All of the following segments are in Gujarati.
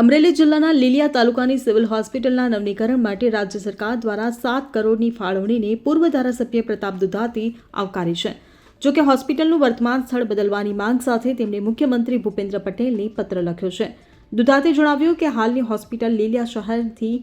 અમરેલી જિલ્લાના લીલિયા તાલુકાની સિવિલ હોસ્પિટલના નવીનીકરણ માટે રાજ્ય સરકાર દ્વારા સાત કરોડની ફાળવણીને પૂર્વ ધારાસભ્ય પ્રતાપ દુધાતી આવકારી છે. જો કે હોસ્પિટલનું વર્તમાન સ્થળ બદલવાની માંગ સાથે તેમણે મુખ્યમંત્રી ભૂપેન્દ્ર પટેલને પત્ર લખ્યો છે. દુધાતે જણાવ્યું કે હાલની હોસ્પિટલ લીલિયા શહેરથી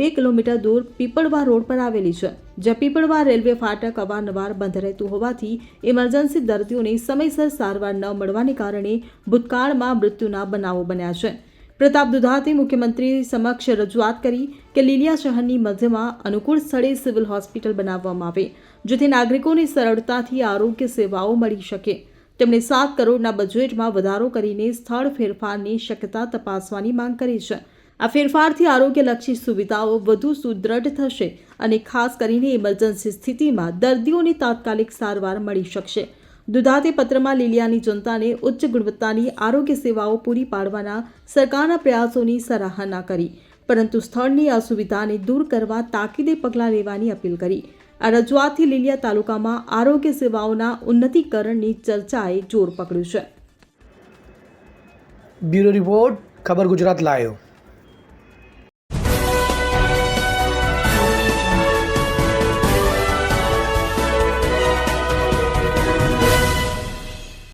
બે કિલોમીટર દૂર પીપળવા રોડ પર આવેલી છે, જ્યાં પીપળવા રેલવે ફાટક અવારનવાર બંધ રહેતું હોવાથી ઇમરજન્સી દર્દીઓને સમયસર સારવાર ન મળવાને કારણે ભૂતકાળમાં મૃત્યુના બનાવો બન્યા છે. પ્રતાપ દુધાતે મુખ્યમંત્રી સમક્ષ રજૂઆત કરી કે લીલિયા શહેરની મધ્યમાં અનુકૂળ સ્થળે સિવિલ હોસ્પિટલ બનાવવામાં આવે, જેથી નાગરિકોને સરળતાથી આરોગ્ય સેવાઓ મળી શકે. તેમણે સાત કરોડના બજેટમાં વધારો કરીને સ્થળ ફેરફારની શક્યતા તપાસવાની માંગ કરી છે. આ ફેરફારથી આરોગ્યલક્ષી સુવિધાઓ વધુ સુદૃઢ થશે અને ખાસ કરીને ઇમરજન્સી સ્થિતિમાં દર્દીઓને તાત્કાલિક સારવાર મળી શકશે. દુધાતે પત્રમાં લીલિયાની જનતાને ઉચ્ચ ગુણવત્તાની આરોગ્ય સેવાઓ પૂરી પાડવાના સરકારના પ્રયાસોની સરાહના કરી. પરંતુ સ્થળની અસુવિધાને દૂર કરવા તાકીદે પગલાં લેવાની અપીલ કરી. આ રજૂઆતથી લીલિયા તાલુકામાં આરોગ્ય સેવાઓના ઉન્નતીકરણની ચર્ચાએ જોર પકડ્યું છે. બ્યુરો રિપોર્ટ, ખબર ગુજરાત લાયો